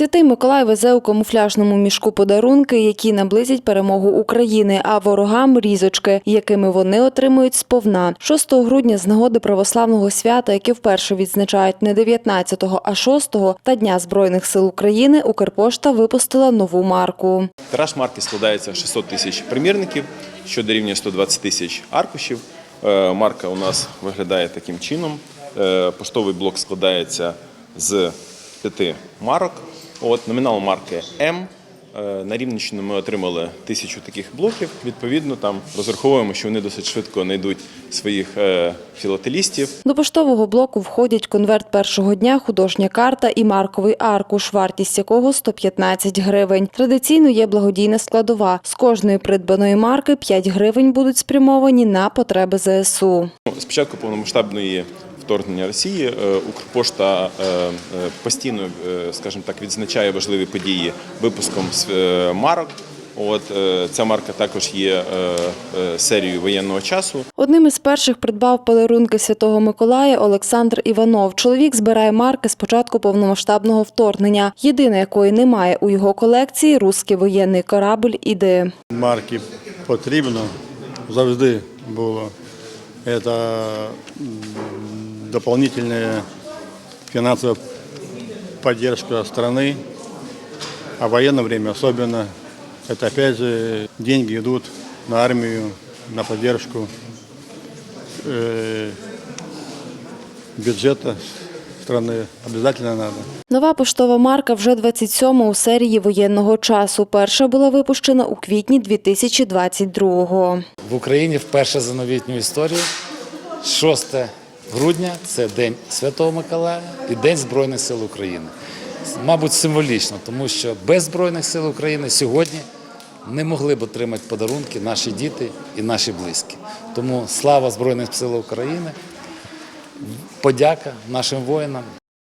Святий Миколай везе у камуфляжному мішку подарунки, які наблизять перемогу України, а ворогам різочки, якими вони отримують сповна. 6 грудня з нагоди православного свята, яке вперше відзначають не 19-го, а 6-го, та Дня Збройних сил України, Укрпошта випустила нову марку. Тираж марки складається 600 тисяч примірників, що дорівнює 120 тисяч аркушів. Е, Марка у нас виглядає таким чином. Е, Поштовий блок складається з п'яти марок. От, номінал марки М. Е, На Рівненщину ми отримали тисячу таких блоків. Відповідно, там розраховуємо, що вони досить швидко знайдуть своїх е, філателістів. До поштового блоку входять конверт першого дня, художня карта і марковий аркуш, вартість якого 115 гривень. Традиційно є благодійна складова. З кожної придбаної марки 5 гривень будуть спрямовані на потреби ЗСУ. Ну, З початку повномасштабної вторгнення Росії е, Укрпошта е, е, постійно, скажімо так, відзначає важливі події випуском марок. От ця марка також є серією воєнного часу. Одним із перших придбав подарунки Святого Миколая Олександр Іванов. Чоловік збирає марки з початку повномасштабного вторгнення. Єдина, якої немає у його колекції руський воєнний корабль «Іди». марки потрібно завжди було. Це дополнительная финансовая поддержка страны, а в военное время особенно. Это опять же деньги идут на армию, на поддержку э, бюджета страны. Обязательно надо. Нова поштова марка вже 27 у серії воєнного часу. Перша була випущена у квітні 2022-го. В Україні вперше за новітню історію 6 грудня це День Святого Миколая і День Збройних сил України. Мабуть, символічно, тому що без Збройних сил України сьогодні не могли б отримати подарунки наші діти і наші близькі. Тому слава Збройним силам України, подяка нашим воїнам